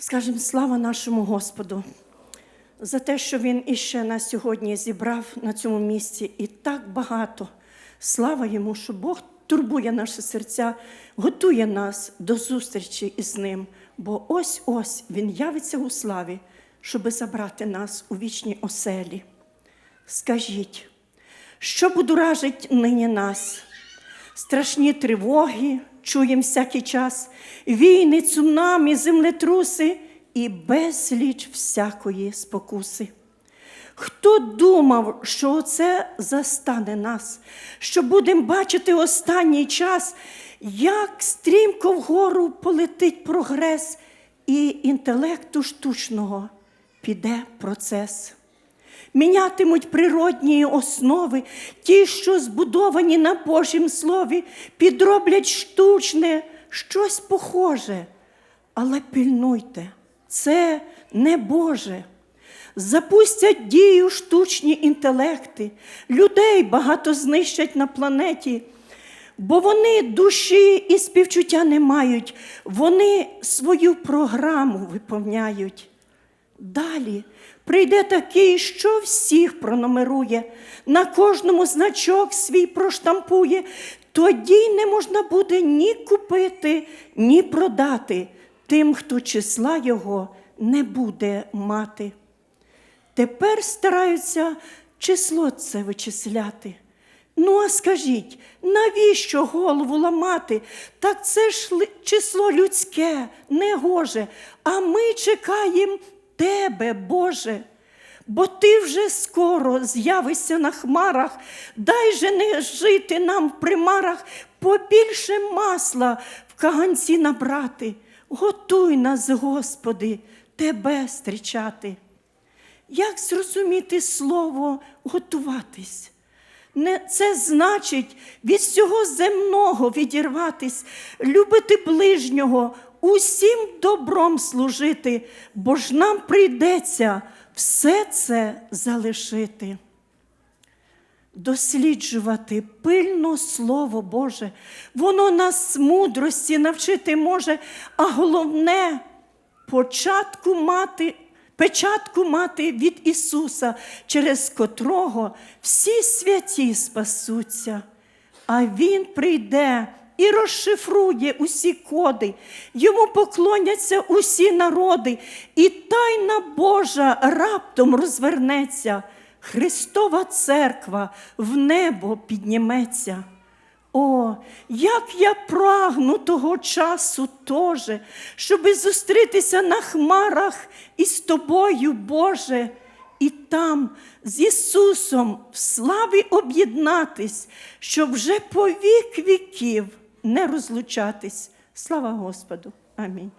Скажемо слава нашому Господу за те, що Він іще нас сьогодні зібрав на цьому місці. І так багато. Слава йому, що Бог турбує наші серця, готує нас до зустрічі із ним. Бо ось ось Він явиться у славі, щоби забрати нас у вічній оселі. Скажіть, що будуражить нині нас? Страшні тривоги, чуєм всякий час, війни, цунамі, землетруси і безліч всякої спокуси. Хто думав, що оце застане нас, що будемо бачити останній час, як стрімко вгору полетить прогрес, і інтелекту штучного піде процес. Мінятимуть природні основи, ті, що збудовані на Божім слові, підроблять штучне, щось похоже. Але пильнуйте, це не Боже. Запустять дію штучні інтелекти, людей багато знищать на планеті, бо вони душі і співчуття не мають, вони свою програму виповняють. Далі прийде такий, що всіх пронумерує, на кожному значок свій проштампує, тоді не можна буде ні купити, ні продати тим, хто числа його не буде мати. Тепер стараються число це вичисляти. Ну, а скажіть, навіщо голову ламати? Так це ж число людське, негоже, а ми чекаємо Тебе, Боже. Бо ти вже скоро з'явишся на хмарах, дай же не жити нам в примарах, побільше масла в каганці набрати. Готуй нас, Господи, Тебе зустрічати. Як зрозуміти слово готуватись? Не, це значить від всього земного відірватись, любити ближнього, усім добром служити, бо ж нам прийдеться все це залишити. Досліджувати пильно Слово Боже, воно нас мудрості навчити може, а головне початку мати, печатку мати від Ісуса, через котрого всі святі спасуться. А Він прийде і розшифрує усі коди, йому поклоняться усі народи, і тайна Божа раптом розвернеться. Христова церква в небо підніметься. О, як я прагну того часу тоже, щоби зустрітися на хмарах із тобою, Боже, і там з Ісусом в славі об'єднатись, щоб вже по вік віків не розлучатись. Слава Господу. Амінь.